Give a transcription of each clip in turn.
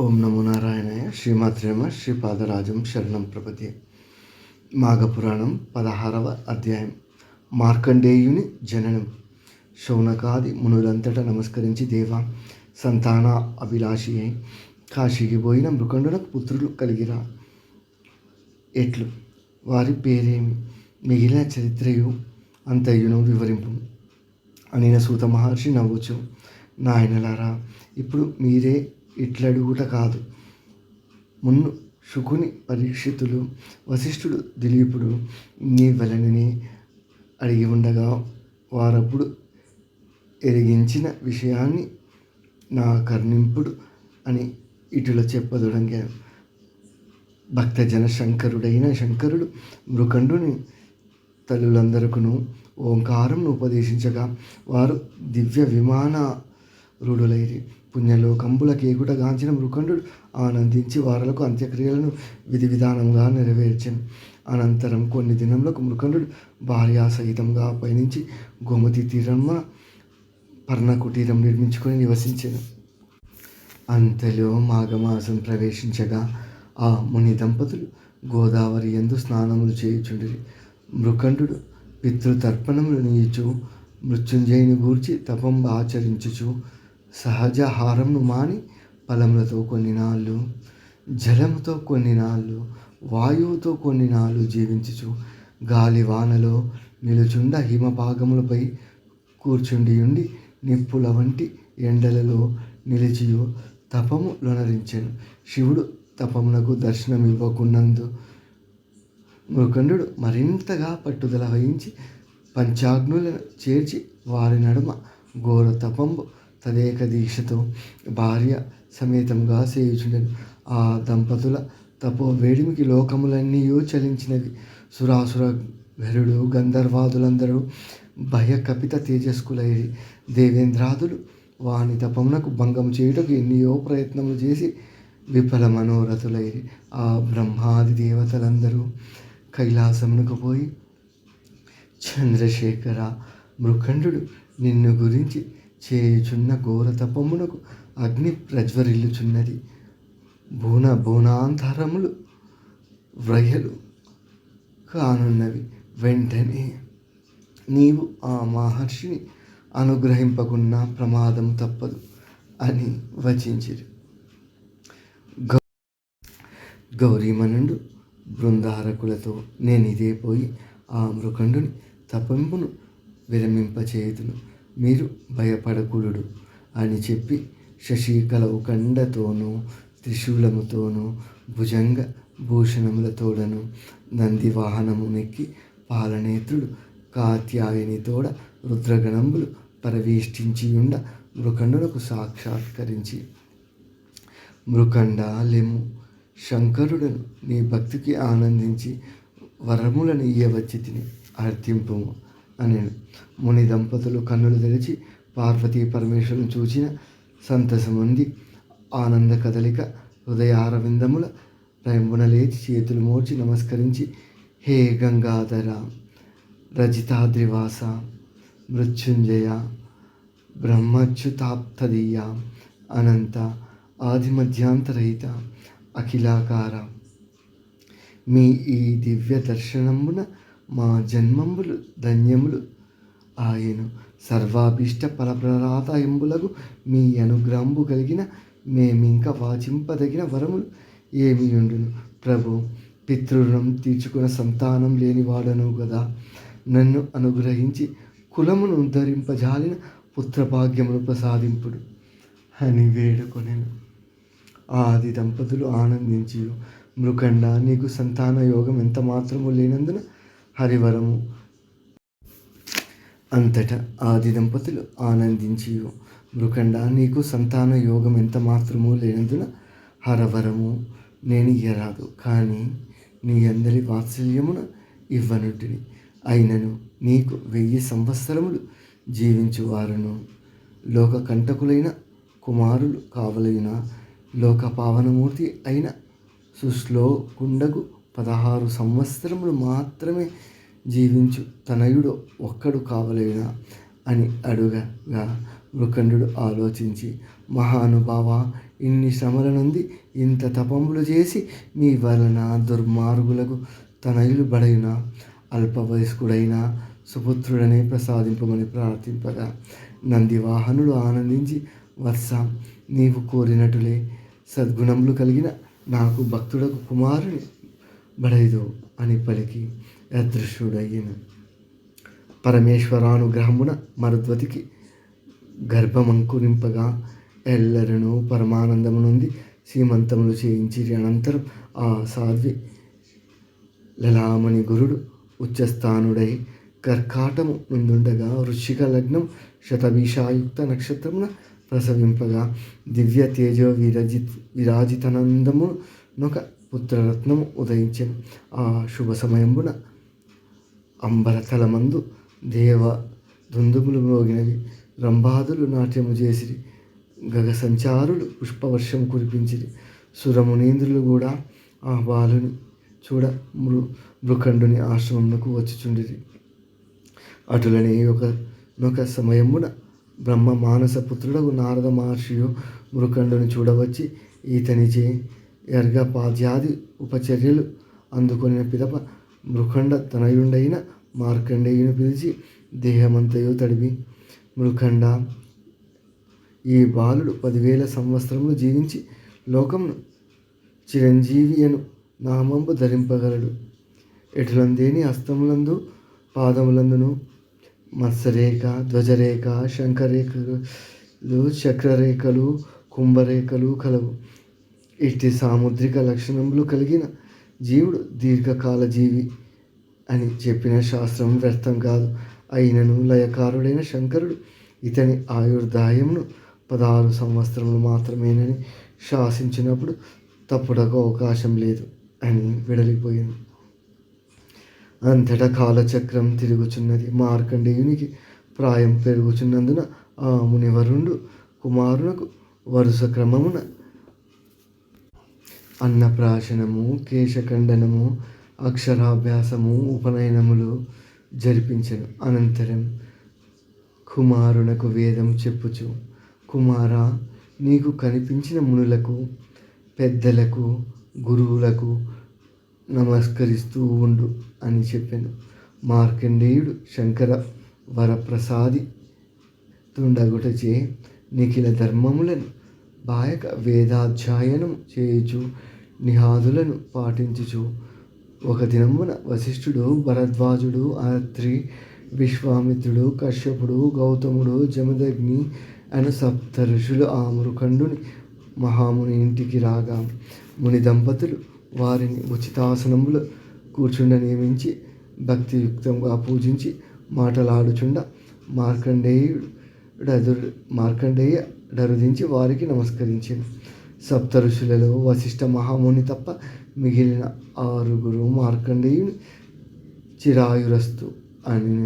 ఓం నమో నారాయణయ శ్రీమాత్రేమ శ్రీపాదరాజం శరణం ప్రపతి మాఘపురాణం పదహారవ అధ్యాయం. మార్కండేయుని జననం. శౌనకాది మునులంతటా నమస్కరించి దేవ సంతాన అభిలాషి అయి కాశీకి పోయిన మృకండునకు పుత్రులు కలిగిరా. ఎట్లు? వారి పేరేమి? మిగిలిన చరిత్రయు అంతయును వివరింపు. అనిన సూత మహర్షి నవ్వుచు నాయనలారా ఇప్పుడు మీరే ఇట్లడుగుట కాదు. మున్ను శుకుని పరీక్షితులు వశిష్ఠుడు దిలీపుడు నీ వలనని అడిగి ఉండగా వారప్పుడు ఎరిగించిన విషయాన్ని నా కర్ణింపుడు అని ఇటుల చెప్పదొడంగాను భక్తజన శంకరుడైన శంకరుడు మృకండుని తల్లులందరకును ఓంకారంను ఉపదేశించగా వారు దివ్య విమాన రూఢులైరి పుణ్యలోకంబుల కేకుటగాంచిన మృకండు ఆనందించి వారలకు అంత్యక్రియలను విధి విధానంగా నెరవేర్చాను. అనంతరం కొన్ని దినములకు మృకండు భార్యా సహితంగా పయనించి గోమతి తీరమ్మ పర్ణ కుటీరం నిర్మించుకొని నివసించాను. అంతలో మాఘమాసం ప్రవేశించగా ఆ ముని దంపతులు గోదావరి ఎందు స్నానములు చేయుచుండిరి. మృకండు పితృతర్పణములు నీచు మృత్యుంజయుని గూర్చి తపం ఆచరించుచు సహజ హారంను మాని ఫలములతో కొన్ని నాళ్ళు జలముతో కొన్ని నాళ్ళు వాయువుతో కొన్ని నాళ్ళు జీవించుచు గాలి వానలో నిలుచుండ హిమభాగములపై కూర్చుండి ఉండి నిప్పుల వంటి ఎండలలో నిలిచియు తపము లొనరించాను. శివుడు తపమునకు దర్శనమివ్వకున్నందు మృకండు మరింతగా పట్టుదల వహించి పంచాగ్నులను చేర్చి వారి నడుమ ఘోర తపంబు తదేక దీక్షతో భార్య సమేతంగా సేయుచుండెను. ఆ దంపతుల తపో వేడిమికి లోకములన్నీ చలించినవి. సురాసుర గరుడు గంధర్వాదులందరూ భయకపిత తేజస్కులైరి. దేవేంద్రాదులు వాని తపమునకు భంగం చేయుటకు ఎన్నో ప్రయత్నములు చేసి విఫల మనోరథులైరి ఆ బ్రహ్మాది దేవతలందరూ కైలాసమునకు పోయి చంద్రశేఖర మృఖండు నిన్ను గురించి చేయుచున్న ఘోర తపమునకు అగ్ని ప్రజ్వరిల్లుచున్నది. భూన భూనాంతరములు వ్రయలు కానున్నవి వెంటనే. నీవు ఆ మహర్షిని అనుగ్రహింపకున్న ప్రమాదం తప్పదు అని వచించిరి. గౌ గౌరీమనుడు బృందారకులతో నేను ఇదే పోయి ఆ మృఖండుని తపంపును విరమింపచేయుదును. మీరు భయపడకూడదు అని చెప్పి శశికళ కండతోనూ త్రిశూలముతోనూ భుజంగ భూషణములతోడను నంది వాహనమునెక్కి పాలనేత్రుడు కాత్యాయనితోడ రుద్రగణంబులు పరివేష్టించియుండ మృకండునకు సాక్షాత్కరించి మృకండ లెము శంకరుడను నీ భక్తికి ఆనందించి వరములను ఇయ్యవచ్చి తిని అర్థింపుము అని ముని దంపతులు కన్నులు తెరిచి పార్వతీ పరమేశ్వరుని చూచిన సంతసముంది ఆనంద కదలిక హృదయారవిందముల రైంబున లేచి చేతులు మోర్చి నమస్కరించి హే గంగాధర రజితాద్రివాస మృత్యుంజయ బ్రహ్మచ్యుతాప్తదీయ అనంత ఆదిమధ్యాంతరహిత అఖిలాకార మీ ఈ దివ్య దర్శనమున మా జన్మంబులు ధన్యములు. ఆయను సర్వాభీష్ట ఫలప్రదాయములకు మీ అనుగ్రహంబు కలిగిన మేమింక వాచింపదగిన వరములు ఏమియుండును ప్రభు పితృణం తీర్చుకున్న సంతానం లేనివాడను కదా నన్ను అనుగ్రహించి కులమును ఉద్ధరింపజాలిన పుత్రభాగ్యమును ప్రసాదింపుడు. అని వేడుకొనెను. ఆది దంపతులు ఆనందించి మృకండ నీకు సంతాన యోగం ఎంత మాత్రము లేనందున హరివరము అంతటా ఆది దంపతులు ఆనందించి మృకండ నీకు సంతాన యోగం ఎంత మాత్రము లేనందున హరవరము నేను ఇయ్యరాదు. కానీ నీ అందరి వాత్సల్యమున ఇవ్వనుటిని. అయినను నీకు వెయ్యి సంవత్సరములు జీవించువారును. లోక కంటకులైన కుమారులు కావలైన లోక పావనమూర్తి అయిన సుశ్లోకుండగు పదహారు సంవత్సరములు మాత్రమే జీవించు. తనయుడు ఒక్కడు కావలేనా? అని అడుగగా మృకండు ఆలోచించి మహానుభావ ఇన్ని శ్రమల నుండి ఇంత తపములు చేసి మీ వలన దుర్మార్గులకు తనయులు బడైన? అల్ప వయస్కుడైనా సుపుత్రుడనే ప్రసాదింపమని ప్రార్థింపగా నందివాహనుడు ఆనందించి వర్ష నీవు కోరినటులే సద్గుణములు కలిగిన నాకు భక్తుడకు కుమారుని బడైదు అని పలికి అదృశ్యుడయ్యను పరమేశ్వరానుగ్రహమున మరుద్వతికి గర్భమంకురింపగా ఎల్లరను పరమానందము నుండి సీమంతములు చేయించి అనంతరం ఆ సాధ్వి లలామణి గురుడు ఉచ్చస్థానుడై కర్కాటము నుండుండగా ఋషిక లగ్నం శతభిషాయుక్త నక్షత్రమున ప్రసవింపగా దివ్య తేజో విరజిత్ విరాజితనందమునొక పుత్రరత్నము ఉదయించెను. ఆ శుభ సమయమున అంబరతలమందు దేవ దుందుములు మోగినవి. రంభాదులు నాట్యము చేసిరి. గగ సంచారులు పుష్పవర్షం కురిపించిరి. సురమునీంద్రులు కూడా ఆ బాలుని చూడ మృ మృఖండుని ఆశ్రమమునకు వచ్చుచుండిరి. అటులనే ఒక నొక సమయమున బ్రహ్మ మానస పుత్రుడు నారద మహర్షియు మృఖండుని చూడవచ్చి ఈతనిచే ఎర్గపాద్యాది ఉపచర్యలు అందుకొనిన పిదప మృఖండ తనయుండైన మార్కండేయుని పిలిచి దేహమంతయు తడివి మృఖండ ఈ బాలుడు పదివేల సంవత్సరములు జీవించి లోకమును చిరంజీవి అను నామంబు ధరింపగలడు. ఎటులందేని హస్తములందు పాదములందును మత్స్యరేఖ ధ్వజరేఖ శంఖరేఖలు చక్రరేఖలు కుంభరేఖలు కలవు. ఇట్టి సాముద్రిక లక్షణములు కలిగిన జీవుడు దీర్ఘకాల జీవి అని చెప్పిన శాస్త్రం వ్యర్థం కాదు. అయినను లయకారుడైన శంకరుడు ఇతని ఆయుర్దాయమును పదహారు సంవత్సరములు మాత్రమేనని శాసించినప్పుడు తప్పుడకు అవకాశం లేదు అని విడలిపోయింది. అంతటా కాలచక్రం తిరుగుచున్నది. మార్కండేయునికి ప్రాయం పెరుగుచున్నందున ఆ మునివరుణుడు కుమారునకు వరుస క్రమమున అన్నప్రాశనము కేశఖండనము అక్షరాభ్యాసము ఉపనయనములు జరిపించను. అనంతరం కుమారునకు వేదం చెప్పుచు కుమార నీకు కనిపించిన మునులకు పెద్దలకు గురువులకు నమస్కరిస్తూ ఉండు అని చెప్పాను. మార్కండేయుడు శంకర వరప్రసాది తుండగుటచే నిఖిల ధర్మములను బాయక వేదాధ్యయనం చేయుచు నిహాదులను పాటించుచు. ఒక దినమున వశిష్ఠుడు భరద్వాజుడు అత్రి విశ్వామిత్రుడు కశ్యపుడు గౌతముడు జమదగ్ని అను సప్త ఋషులు ఆ మురుఖండుని మహాముని ఇంటికి రాగా ముని దంపతులు వారిని ఉచితాసనములు కూర్చుండ నియమించి భక్తియుక్తంగా పూజించి మాటలాడుచుండ మార్కండేయుడు డదురు మార్కండేయ నరుదించి వారికి నమస్కరించింది సప్త ఋషులలో వశిష్ఠ మహాముని తప్ప మిగిలిన ఆరుగురు మార్కండేయుని చిరాయురస్తు అని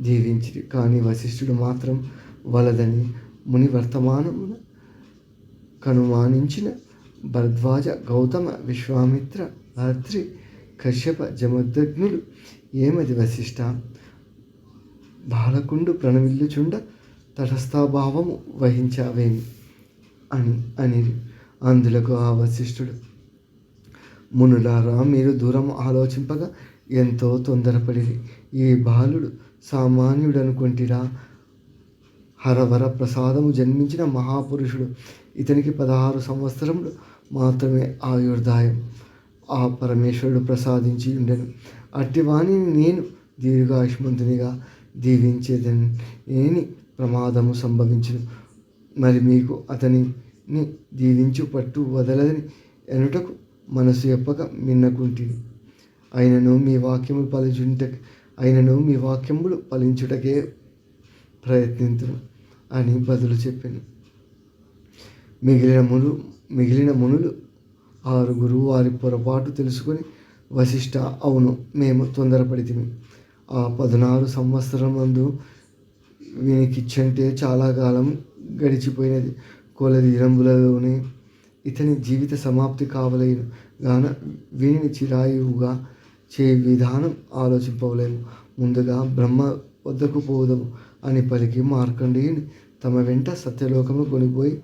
జీవించింది కానీ వశిష్ఠుడు మాత్రం వలదని ముని వర్తమానమున కనుమానించిన భరద్వాజ గౌతమ విశ్వామిత్ర రాత్రి కశ్యప జమదగ్నులు ఏమది వశిష్ట బాలకుండు ప్రణమిల్లుచుండ తటస్థాభావం వహించావేమి అని అని అందులకు ఆ వశిష్ఠుడు. మునులారా మీరు దూరం ఆలోచింపగా ఎంతో తొందరపడిది ఈ బాలుడు సామాన్యుడనుకుంటిరా. హరవర ప్రసాదము జన్మించిన మహాపురుషుడు. ఇతనికి పదహారు సంవత్సరములు మాత్రమే ఆయుర్దాయం. ఆ పరమేశ్వరుడు ప్రసాదించి ఉండెను. అట్టి వాణిని నేను దీర్ఘాయుష్మంతునిగా దీవించేదని ఏని ప్రమాదము సంభవించను. మరి మీకు అతనిని దీవించు పట్టు వదలని ఎనుటకు మనసు ఎప్పక మిన్నకుంటుంది. అయినను మీ వాక్యములు ఫలించుట అయినను మీ వాక్యములు ఫలించుటకే ప్రయత్నించను అని బదులు చెప్పాను. మిగిలిన మును మిగిలిన మునులు ఆరుగురు వారి పొరపాటు తెలుసుకొని వశిష్ట అవును మేము తొందరపడితిమి. ఆ పద్నాలుగు సంవత్సరం మందు వీనికిచ్చంటే చాలా కాలం గడిచిపోయినది కొలదిరంబులలోనే ఇతని జీవిత సమాప్తి కావలేను గాన వీనిని చిరాయువుగా చే విధానం ఆలోచింపవలేము. ముందుగా బ్రహ్మ వద్దకు పోదాము అని పలికి మార్కండేయుని తమ వెంట సత్యలోకము కొనిపోయి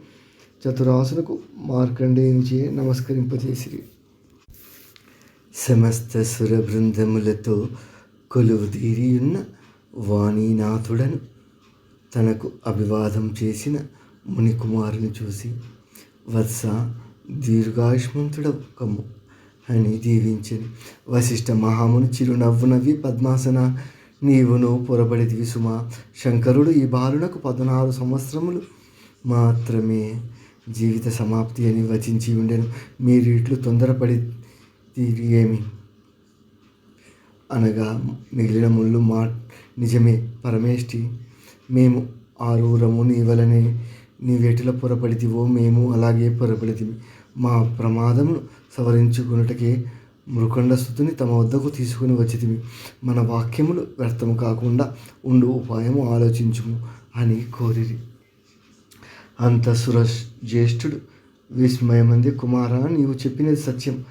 చతురాసులకు మార్కండేయునిచే నమస్కరింపజేసిరి సమస్త సురబృందములతో కొలువు తీరియున్న వాణీనాథుడను తనకు అభివాదం చేసిన మునికుమారుని చూసి వత్స దీర్ఘాయుష్మంతుడవు కమ్ము అని దీవించని వశిష్ఠ మహాముని చిరునవ్వు నవ్వి పద్మాసన నీవును పొరబడిదివి సుమా. శంకరుడు ఈ బాలునకు పద్నాలుగు సంవత్సరములు మాత్రమే జీవిత సమాప్తి అని వచించి ఉండెను. మీరు ఇట్లు తొందరపడి తీరి ఏమి అనగా మిగిలిన ముళ్ళు మా నిజమే పరమేష్టి మేము ఆరూరము నీ వలనే పొరపడితివో మేము అలాగే పొరపడితివి మా ప్రమాదమును సవరించుకున్నటకే మృకండస్థుతిని తమ వద్దకు తీసుకుని వచ్చితివి మన వాక్యములు వ్యర్థము కాకుండా ఉండు ఉపాయము ఆలోచించుము అని కోరిరి. అంత సురష్ జ్యేష్ఠుడు విస్మయమంది కుమార నీవు చెప్పినది సత్యం.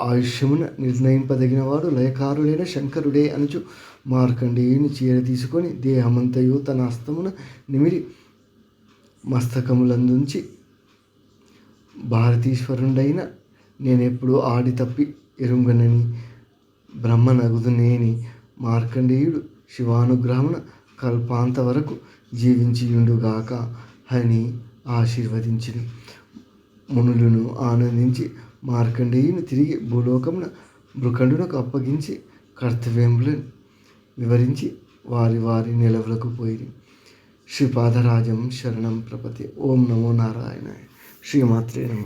ఆయుష్యమున నిర్ణయింపదగినవాడు లయకారుడైన శంకరుడే అనుచు మార్కండేయుని చీర తీసుకొని దేహమంతయు తన హస్తమున నిమిరి మస్తకములందుంచి భారతీశ్వరుడైన నేనెప్పుడు ఆడి తప్పి ఎరుంగనని బ్రహ్మనగుదునేని మార్కండేయుడు శివానుగ్రహమున కల్పాంత వరకు జీవించియుండుగాక అని ఆశీర్వదించింది మునులను ఆనందించి మార్కండేయుని తిరిగి భూలోకమున భృఖండునకు అప్పగించి కర్తవ్యములను వివరించి వారి వారి నిలవలకు పోయి శ్రీపాదరాజం శరణం ప్రపతి. ఓం నమో నారాయణ శ్రీమాత్రే నమ.